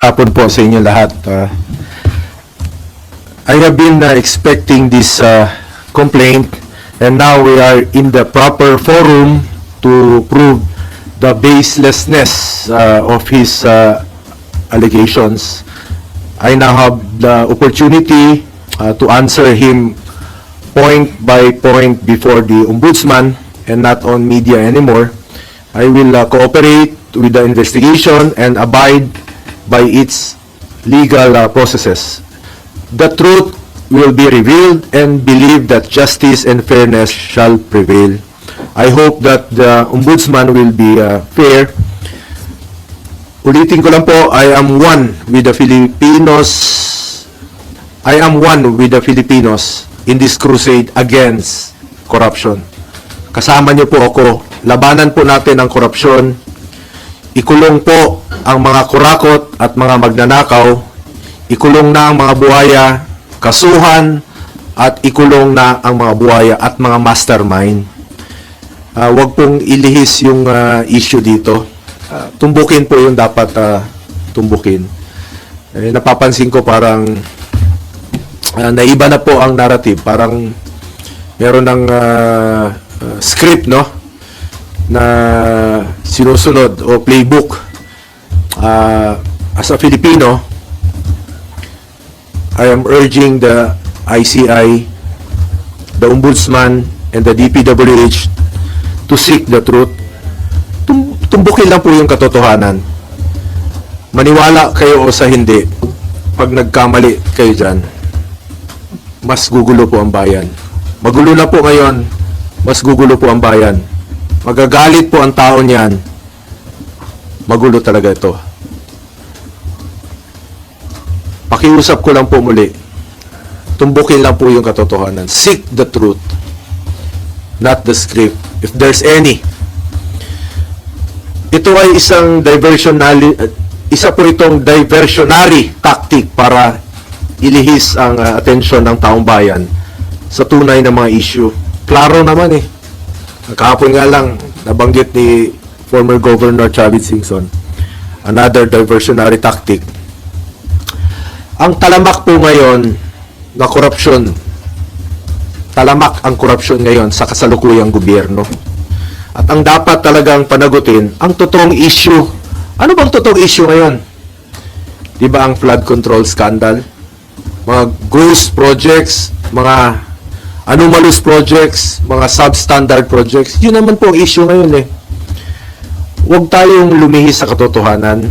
hapon po sa inyo lahat. Uh, I have been uh, expecting this uh, complaint and now we are in the proper forum to prove the baselessness uh, of his uh, allegations. I now have the opportunity uh, to answer him point by point before the ombudsman and not on media anymore. I will uh, cooperate with the investigation and abide by its legal uh, processes. The truth will be revealed and believe that justice and fairness shall prevail. I hope that the ombudsman will be uh, fair. Ulitin ko lang po, I am one with the Filipinos. I am one with the Filipinos in this crusade against corruption. Kasama niyo po ako. Labanan po natin ang korupsyon. Ikulong po ang mga kurakot at mga magnanakaw. Ikulong na ang mga buhaya, kasuhan, at ikulong na ang mga buhaya at mga mastermind. Ah, wag pong ilihis yung ah, issue dito. Ah, tumbukin po yung dapat ah, tumbukin. Eh, napapansin ko parang ah, naiba na po ang narrative. Parang meron ng ah, ah, script, no? Na sinusunod o playbook. Ah, as a Filipino, I am urging the ICI, the Ombudsman, and the DPWH to seek the truth. Tum- tumbukin lang po yung katotohanan. Maniwala kayo o sa hindi, pag nagkamali kayo dyan, mas gugulo po ang bayan. Magulo na po ngayon, mas gugulo po ang bayan. Magagalit po ang tao niyan, magulo talaga ito. Pakiusap ko lang po muli, tumbukin lang po yung katotohanan. Seek the truth, not the script. If there's any. Ito ay isang diversionary, isa po itong diversionary tactic para ilihis ang uh, atensyon ng taong bayan sa tunay na mga issue. Klaro naman eh. Kahapon nga lang, nabanggit ni former Governor Chavit Singson, another diversionary tactic. Ang talamak po ngayon na korupsyon, talamak ang korupsyon ngayon sa kasalukuyang gobyerno. At ang dapat talagang panagutin, ang totoong issue. Ano bang totoong issue ngayon? Di ba ang flood control scandal? Mga ghost projects, mga anomalous projects, mga substandard projects. Yun naman po ang issue ngayon eh. Huwag tayong lumihis sa katotohanan.